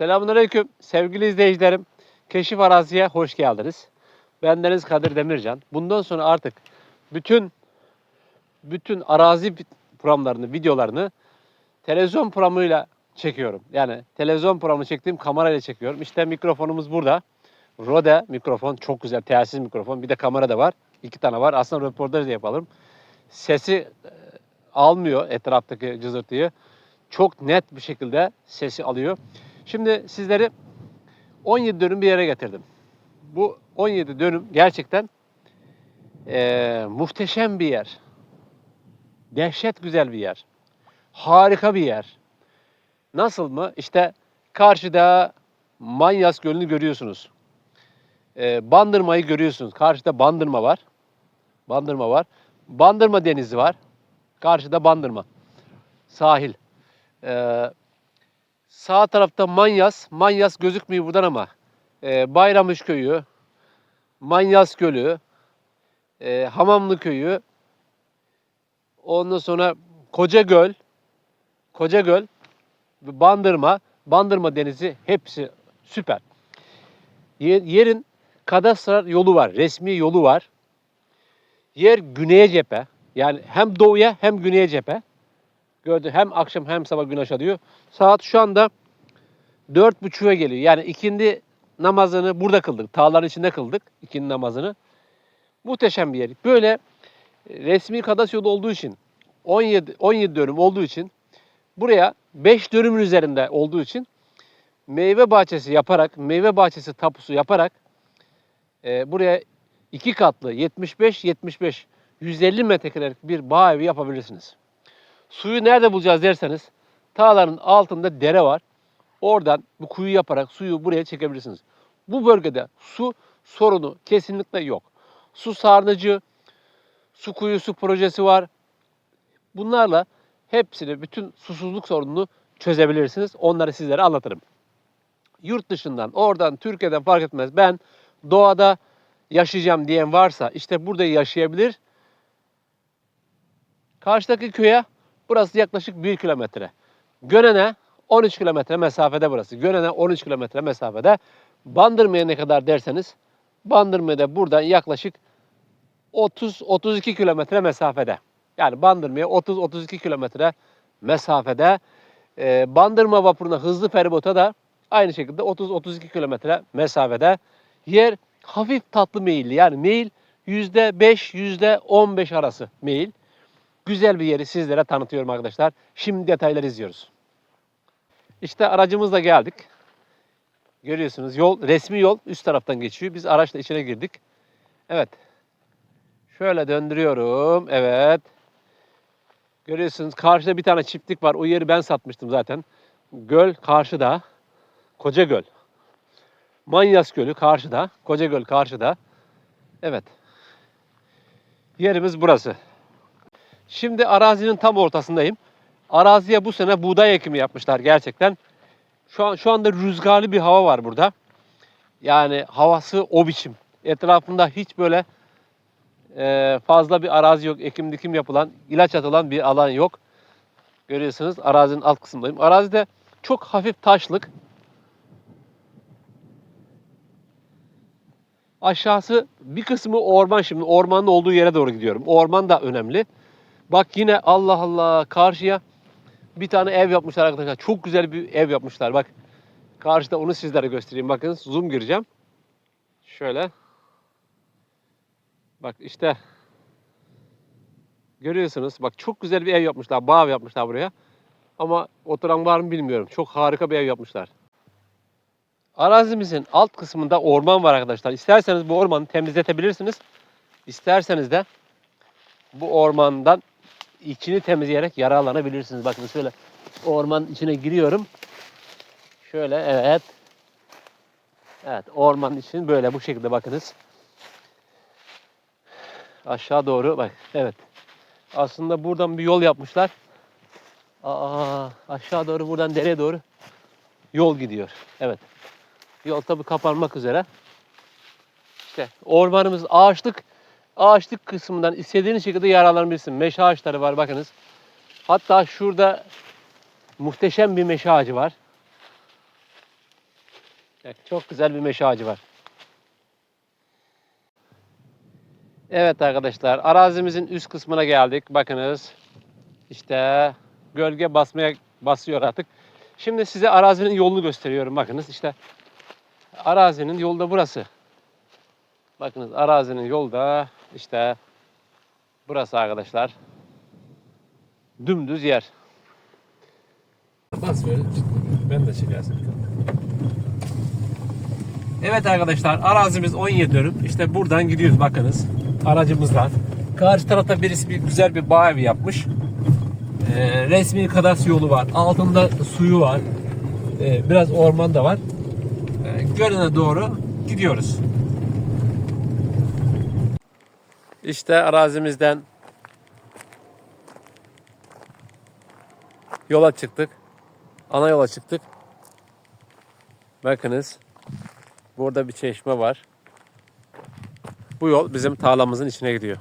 Selamünaleyküm sevgili izleyicilerim. Keşif Arazi'ye hoş geldiniz. Ben Deniz Kadir Demircan. Bundan sonra artık bütün bütün arazi programlarını, videolarını televizyon programıyla çekiyorum. Yani televizyon programı çektiğim kamerayla çekiyorum. İşte mikrofonumuz burada. Rode mikrofon, çok güzel telsiz mikrofon. Bir de kamera da var. İki tane var. Aslında röportaj da yapalım. Sesi e, almıyor etraftaki cızırtıyı. Çok net bir şekilde sesi alıyor. Şimdi sizleri 17 dönüm bir yere getirdim. Bu 17 dönüm gerçekten eee, muhteşem bir yer. Dehşet güzel bir yer. Harika bir yer. Nasıl mı? İşte karşıda Manyas Gölü'nü görüyorsunuz. Eee, Bandırma'yı görüyorsunuz. Karşıda Bandırma var. Bandırma var. Bandırma Denizi var. Karşıda Bandırma. Sahil. Eee Sağ tarafta Manyas. Manyas gözükmüyor buradan ama e, Bayramış Köyü, Manyas Gölü, e, Hamamlı Köyü, ondan sonra Kocagöl, Kocagöl, ve Bandırma, Bandırma Denizi hepsi süper. Yer- Yerin kadastral yolu var, resmi yolu var. Yer güneye cephe. Yani hem doğuya hem güneye cephe. Gördü hem akşam hem sabah güneş alıyor. Saat şu anda dört buçuğa geliyor. Yani ikindi namazını burada kıldık. Tağların içinde kıldık ikindi namazını. Muhteşem bir yer. Böyle e, resmi kadas yolu olduğu için 17 17 dönüm olduğu için buraya 5 dönümün üzerinde olduğu için meyve bahçesi yaparak, meyve bahçesi tapusu yaparak e, buraya iki katlı 75 75 150 metrekarelik bir bağ evi yapabilirsiniz. Suyu nerede bulacağız derseniz tağların altında dere var. Oradan bu kuyu yaparak suyu buraya çekebilirsiniz. Bu bölgede su sorunu kesinlikle yok. Su sarnıcı, su kuyusu projesi var. Bunlarla hepsini, bütün susuzluk sorununu çözebilirsiniz. Onları sizlere anlatırım. Yurt dışından, oradan, Türkiye'den fark etmez. Ben doğada yaşayacağım diyen varsa işte burada yaşayabilir. Karşıdaki köye burası yaklaşık 1 kilometre. Gönen'e 13 kilometre mesafede burası. Gönen'e 13 kilometre mesafede. Bandırma'ya ne kadar derseniz Bandırma'ya da buradan yaklaşık 30-32 kilometre mesafede. Yani Bandırma'ya 30-32 kilometre mesafede. Ee, Bandırma vapuruna hızlı feribota da aynı şekilde 30-32 kilometre mesafede. Yer hafif tatlı meyilli. Yani meyil %5, %15 arası meyil. Güzel bir yeri sizlere tanıtıyorum arkadaşlar. Şimdi detayları izliyoruz. İşte aracımızla geldik. Görüyorsunuz yol resmi yol üst taraftan geçiyor. Biz araçla içine girdik. Evet. Şöyle döndürüyorum. Evet. Görüyorsunuz karşıda bir tane çiftlik var. O yeri ben satmıştım zaten. Göl karşıda. Koca Göl. Manyas Gölü karşıda. Koca Göl karşıda. Evet. Yerimiz burası. Şimdi arazinin tam ortasındayım. Araziye bu sene buğday ekimi yapmışlar gerçekten. Şu an şu anda rüzgarlı bir hava var burada. Yani havası o biçim. Etrafında hiç böyle e, fazla bir arazi yok. Ekim dikim yapılan, ilaç atılan bir alan yok. Görüyorsunuz arazinin alt kısmındayım. Arazide çok hafif taşlık. Aşağısı bir kısmı orman şimdi. Ormanın olduğu yere doğru gidiyorum. Orman da önemli. Bak yine Allah Allah karşıya bir tane ev yapmışlar arkadaşlar. Çok güzel bir ev yapmışlar. Bak karşıda onu sizlere göstereyim. Bakın zoom gireceğim. Şöyle. Bak işte görüyorsunuz. Bak çok güzel bir ev yapmışlar. Bağ yapmışlar buraya. Ama oturan var mı bilmiyorum. Çok harika bir ev yapmışlar. Arazimizin alt kısmında orman var arkadaşlar. İsterseniz bu ormanı temizletebilirsiniz. İsterseniz de bu ormandan içini temizleyerek yararlanabilirsiniz. Bakın şöyle ormanın içine giriyorum. Şöyle evet. Evet ormanın için böyle bu şekilde bakınız. Aşağı doğru bak. Evet. Aslında buradan bir yol yapmışlar. Aa, aşağı doğru buradan dereye doğru yol gidiyor. Evet. Yol tabi kapanmak üzere. İşte ormanımız ağaçlık ağaçlık kısmından istediğiniz şekilde yararlanabilirsin. Meşe ağaçları var bakınız. Hatta şurada muhteşem bir meşe ağacı var. Bak, Çok güzel bir meşe ağacı var. Evet arkadaşlar arazimizin üst kısmına geldik. Bakınız işte gölge basmaya basıyor artık. Şimdi size arazinin yolunu gösteriyorum. Bakınız işte arazinin yolu da burası. Bakınız arazinin yolu da işte burası arkadaşlar. Dümdüz yer. Bas böyle. Ben de çekersin. Evet arkadaşlar arazimiz 17 dönüm. İşte buradan gidiyoruz bakınız. Aracımızla. Karşı tarafta birisi bir güzel bir bağ evi yapmış. Ee, resmi kadastro yolu var. Altında suyu var. Ee, biraz orman da var. Ee, Gölüne doğru gidiyoruz. İşte arazimizden yola çıktık. Ana yola çıktık. Bakınız. Burada bir çeşme var. Bu yol bizim tarlamızın içine gidiyor.